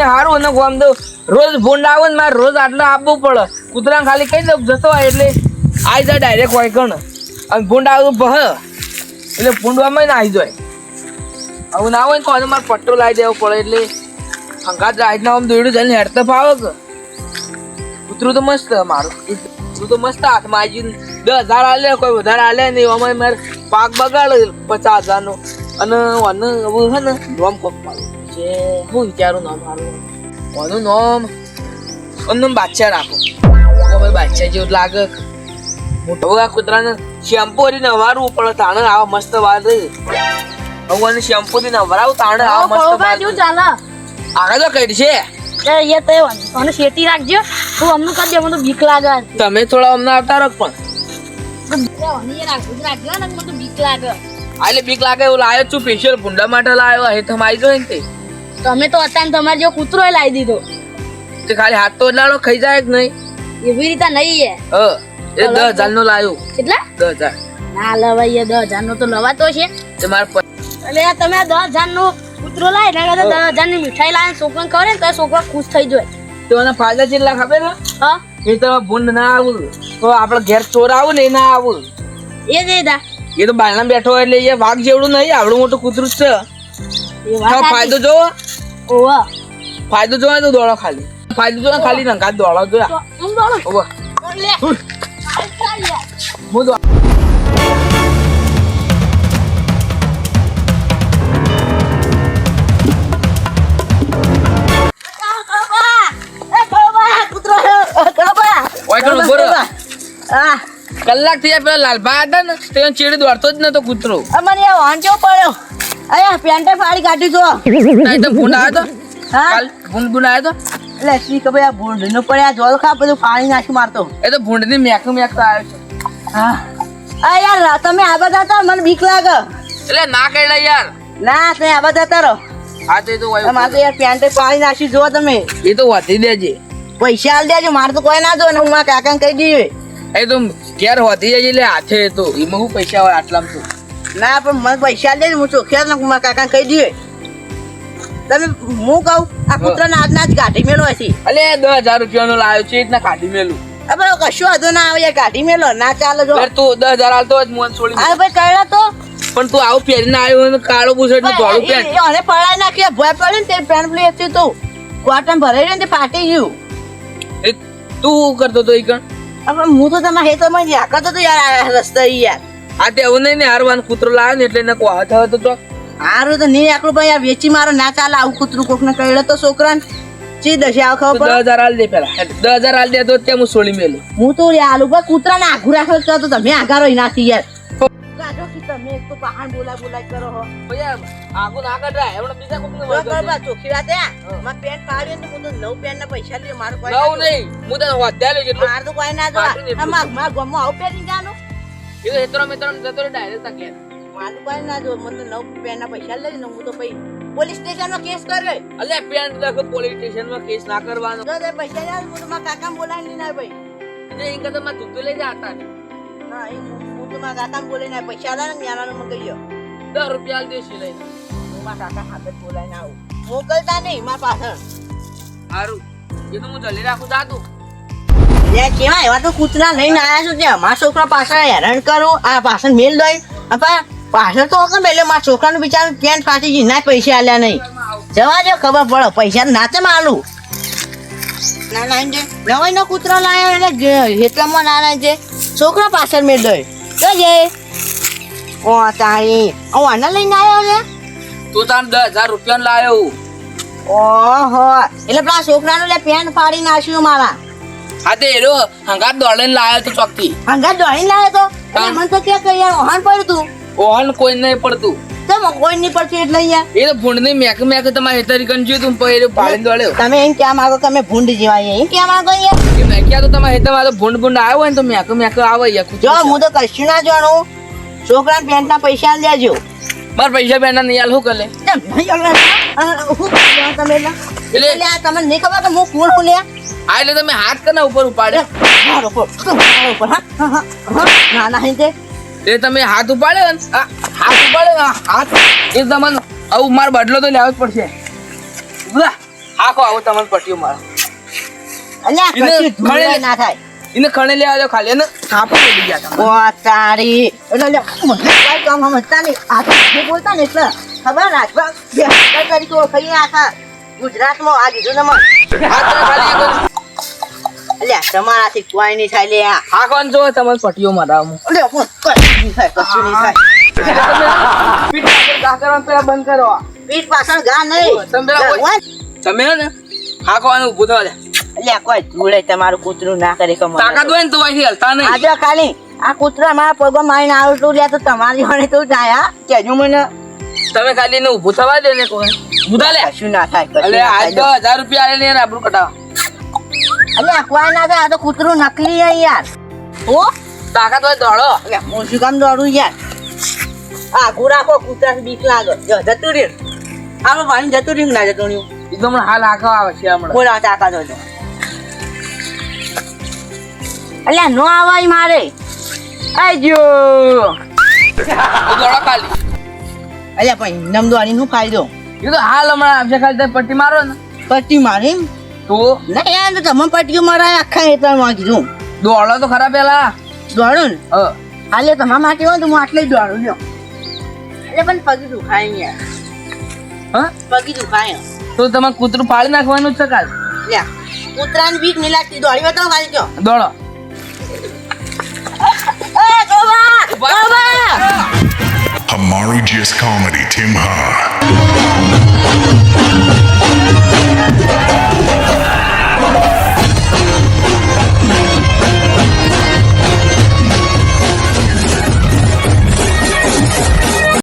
ને હારું અને આમ તો રોજ ભૂંડ આવે ને મારે રોજ આટલો આપવું પડે. કૂતરાને ખાલી કહી દઉં જતો હોય એટલે આવી જાય ડાયરેક્ટ હોય કણ અને ભૂંડ આવે ભહ. એટલે ભૂંડવામાં ને આવી જાય. આવું ના હોય ને આજે મારે પટ્ટો લાવી દેવો પડે એટલે હંગાત રાતના આમ દોડ્યું જઈને હેડતો ફાવે કે. કૂતરું તો મસ્ત મારું. કૂતરું તો મસ્ત હાથમાં આવી. દસ હજાર આલે, કોઈ વધારે આલે નહીં. અમારે મારે પાક બગાડે પચાસ હજારનો. અને અને હવે હે ને નોમ કોક પાડવું છે હું વિચારું નામ મારું આનું નામ? નામ બાદશાહ રાખો. ભાઈ બાદશાહ જેવું લાગે. મોટો હવે આ કૂતરાને શેમ્પુ કરીને નવારવું પડે તાણે આવા મસ્ત વાત હવે આને શેમ્પુ થી નવરાવું તાણે આવા મસ્ત વાત ચાલે. આગળ તો કઈ છે. તે એ તે અને શેતી રાખજો. તું અમનું કરી દે મને તો બીક લાગે તમે થોડા અમને આવતા રખ પણ. અને એ રાખજો ને મને તો બીક લાગે. એટલે બીક લાગે એવું લાવ્યો છું સ્પેશિયલ ભૂંડા માટે લાવ્યો હે તમે આવી ને તે. તમે તો અત્યારે તમારે જેવો કૂતરો લાવી દીધો. તે ખાલી હાથ તો લાડો ખાઈ જાય કે નહીં. એવી રીતે નહીં હે એ દસ હજાર નો લાવ્યો કેટલા? દસ હજાર. ના લવાય દસ હજાર નો તો લવાતો છે. તે મારે એટલે તમે દસ હજાર નો કૂતરો લાવી ને દસ હજારની મીઠાઈ લાવીને છોકરો ને તો છોકરો ખુશ થઈ જાય. તો એના ફાયદા જેટલા ખબર હા? એ તો ભૂંડ ના આવું. તો આપણે ઘેર ચોર આવું ને એ ના આવું. એ દે દા. એ તો બારણા બેઠો એટલે એ વાઘ જેવડું નહીં આવડું મોટું કૂતરું છે. ફાયદો જોવો. ઓવા. ફાયદો જોવા તો દોડો ખાલી. ફાયદો જોવા ખાલી નંગા દોડો જોયા. હું દોડો. ઓવા. લે હું દોડ. કલાકથી પેલા લાલભા હતા ને તે ચીડી દોડતો જ નતો કૂતરો. મને વાંચો પડ્યો. અયા પેન્ટે ફાડી કાઢી જો નહીં તો ફોન આવ્યો તો. હા? ફોન ભૂંડ આવ્યો તો. એટલે શી ખબર આ ભૂંડ નો પડ્યા જોલ ખા બધું પાણી નાખી મારતો. એ તો ભૂંડની મેક મેક તો આવ્યો છે. હા. આ યાર તમે આ બધા તો મને બીક લાગે. એટલે ના કહેલા યાર. ના તમે આ બધા હતા રહો આ તો એ તો મારે તો યાર પેન્ટે પાણી નાખી જો તમે. એ તો વધી દેજે. પૈસા આલ દેજો મારે તો કોઈ ના જો ને હું મારા કાકાને કહી દઈએ. એ તો ઘેર વધી જાય એટલે હાથે તો. એમાં હું પૈસા હોય આટલામાં તો ના પણ મને પૈસા દે હું ચોખ્યા ને મારા કાકાને કહી દઈએ. તમે હું કહું આ કૂતરાને આજના જ કાઢી મેલો હશે અલે દસ હજાર રૂપિયાનો લાવ્યો છે એ રીતના કાઢી મેલું. હવે કશું વાંધો ના આવે યાર કાઢી મેલો ના ચાલે જો. તું દસ હજાર હાલતો જ મોન છોડી હા ભાઈ કહેલા તો. પણ તું આવું પહેરીને આવ્યો અને કાળો બુશર્ટ ને ધોળું પેન્ટ. એ- પડાઈ નાખી ભય પડે ને તે પેન્ટ પ્લે હતી તો. કોટન ભરાઈ ને તે ફાટી ગયું. તું કરતો તો એ કણ? હવે હું તો તમારા હેતરમાં જ યાકતો તો યાર રસ્તે યાર. આ તે એવું નહીં ને હારવાનું કૂતરો લાવ્યો ને એટલે એને કોઈ થયો તો તો. હારું તો નહીં આકડું ભાઈ આ વેચી મારો ના ચાલે આવું કૂતરું કોક ને કહ્યું તો છોકરાને. ચી દશે આવ ખબર દસ હજાર હાલ દે પેલા. દસ હજાર હાલ દે તો તે હું સોળી મેલું. હું તો હાલ ભાઈ કૂતરાને આઘું રાખો તો તમે આગારો રહી નાખી યાર. તમે એક તો પહાણ બોલા બોલા કરો હો. આગો ના કઢાય હમણાં બીજા કોકને જો વળગો કરવા ચોખ્ખી વાત હે. માં પેન પાડી ને તો હું તો નવ પેન ના પૈસા લે મારું કોઈ નવ નહીં હું તો વધ્યા લઈ જેટલું મારે તો કોઈ ના જો પાડ્યું માં ગમો આવું પહેરી જાનું એ તો હેતરો મિત્રો ને જતો ડાયરેક્ટ તક લે મારું કોઈ ના જો મને નવ પેના પૈસા લઈ ને હું તો પછી પોલીસ સ્ટેશનમાં કેસ કર્યો અલે પેન તો પોલીસ સ્ટેશનમાં કેસ ના કરવાનો. તે પૈસા યાર હું તો મારા કાકા બોલાવી ના ભાઈ. એ તો માં તું લઈ જાતા ના. એ હું હું તો મારા કાકા બોલાવી ના પૈસા લા ને યાર મને કહી દર રૂપિયા દેશી લઈ હું મારા કાકા હાથે બોલાવીને આવું. મોકલતા નહીં મારા પાછળ. સારું એ તો હું જલ્દી રાખું જાતું લે કેવા એવા તો કૂતરા લઈને આવ્યા છો ત્યાં મારા છોકરા પાછળ હેરાન કરું આ પાછળ મેલ દઈ. અપા પાછળ તો વખત એટલે મારા છોકરાનું બિચારું પેન્ટ ફાટી ગઈ ના પૈસા આલ્યા નહીં. જવા દો ખબર પડે પૈસા નાચે માલું. ના ના જે નવાઈ નો કૂતરો લાયો એટલે હેતલામાં ના જે છોકરા પાછળ મેળ દઈ. તો જે ઓ તારી હું આના લઈને આવ્યો ને? તું તાર દસ હજાર રૂપિયા લાયો. ઓહો એટલે પેલા છોકરાનું લે પેન્ટ ફાડી નાખ્યું મારા. હા તે એરો હંગાત દોડીને લાયો તો ચોકથી. હંગા દોડીને લાવ્યો તો? મને તો કે કે યાર ઓહાન પડ્યું તું. ઓહન કોઈ નહીં પડતું. કોઈ નહીં પડતું એટલે યાર એ તો ભૂંડની મેક મેક તમારે હેતરી કન જોયું તું પાડીને દોડ્યો. તમે એમ ક્યાં માંગો કે અમે ભૂંડ જેવા? એમ ક્યાં માંગો યાર મેં ક્યાં તો તમારે હેતર ભૂંડ ભૂંડ આવ્યો હોય તો મેક મેક આવે યાર જો હું તો કશું ના જાણું છોકરા પેન્ટ ના પૈસા આલી દેજો. મારા પૈસા પેના નહીં આલ શું કરે નહીં આલે? તમે એટલે? તમને નહીં ખબર કે હું કોણ હું લ્યા આ એટલે તમે હાથ કના ઉપર ઉપાડ્યો? ઉપર, હા? હા, હા, હા. ના ના તે એ તમે હાથ ઉપાડ્યો ને? હાથ ઉપાડ્યો હાથ. એ તમને આવું મારો બદલો તો લેવો જ પડશે. હાખો આવો તમને પટ્યો મારો. ના થાય. એને ખણે લેવા દો ખાલી. એને થાપો લઈ ગયા તમે. ઓ તારી. એટલે આ તો બોલતા ને એટલે ખબર રાજભા બે આખા ગુજરાતમાં. આ કીધું ને મને. અલ્યા તમારાથી કોઈ નહીં થાય લે આ. જો તમને પટ્ટીઓ મારાવું. અલ્યા કશું નહીં થાય કશું નહીં થાય. પીઠ પાછળ ઘા કરવાનું પેલા બંધ કરો. પીઠ પાછળ ગા નહીં. તમે પેલા કોઈ- ભગવાન. તમે ને આખો ઊભું થવા દે. અલ્યા કોઈ ધૂળે તમારું કૂતરું ના કરે કે તાકાત હોય ને તો અહીંથી હલતા નહીં. આજે ખાલી આ કૂતરા મારા પગમાં મારીને આવતું લે તો તમારી જોડે તો થાય કે કેજો મને તમે ખાલી એને ઉભું થવા દે ને કોઈ. ઉધા લે. શું ના થાય અલે આજ તો હજાર રૂપિયા આલે ને આબરૂ કટાવા અલ્યા કોઈ ના થાય આ તો કૂતરું નકલી છે યાર. ઓ તાકાત હોય દોડો હું શું કામ દોડું યાર. આ રાખો કૂતરા બીક લાગે. જો જતું રે આમાં પાણી જતું રહ્યું ના જતું રહ્યું? એકદમ હાલ આખો આવે છે હમણાં. બોલા તાકાત હોય અલ્યા નો આવાય મારે. આજો દોડો ખાલી. અલ્યા પણ ઇનામ દોડી નું ફાયદો? એ તો હાલ હમણાં આવશે ખાલી તમે પટ્ટી મારો ને. પટ્ટી મારી? તો? ના યાર તો તમે પટ્ટીઓ મારા આખા હેતરમાં કીધું દોડો તો ખરા પેલા. દોડું ને? હ. હાલે તમારા માટે હોય તો હું આટલે જ દોડું જો એટલે પણ પગ દુખાય યાર. હા? પગ દુખાય. તો તમારે કૂતરું પાડી નાખવાનું છે કાલ? લ્યા કૂતરાની બીક નહીં લાગતી. દોડી બતાવો ખાલી જો. દોડો. એ Gauba Gauba Hamari Just Comedy, Tim Ha.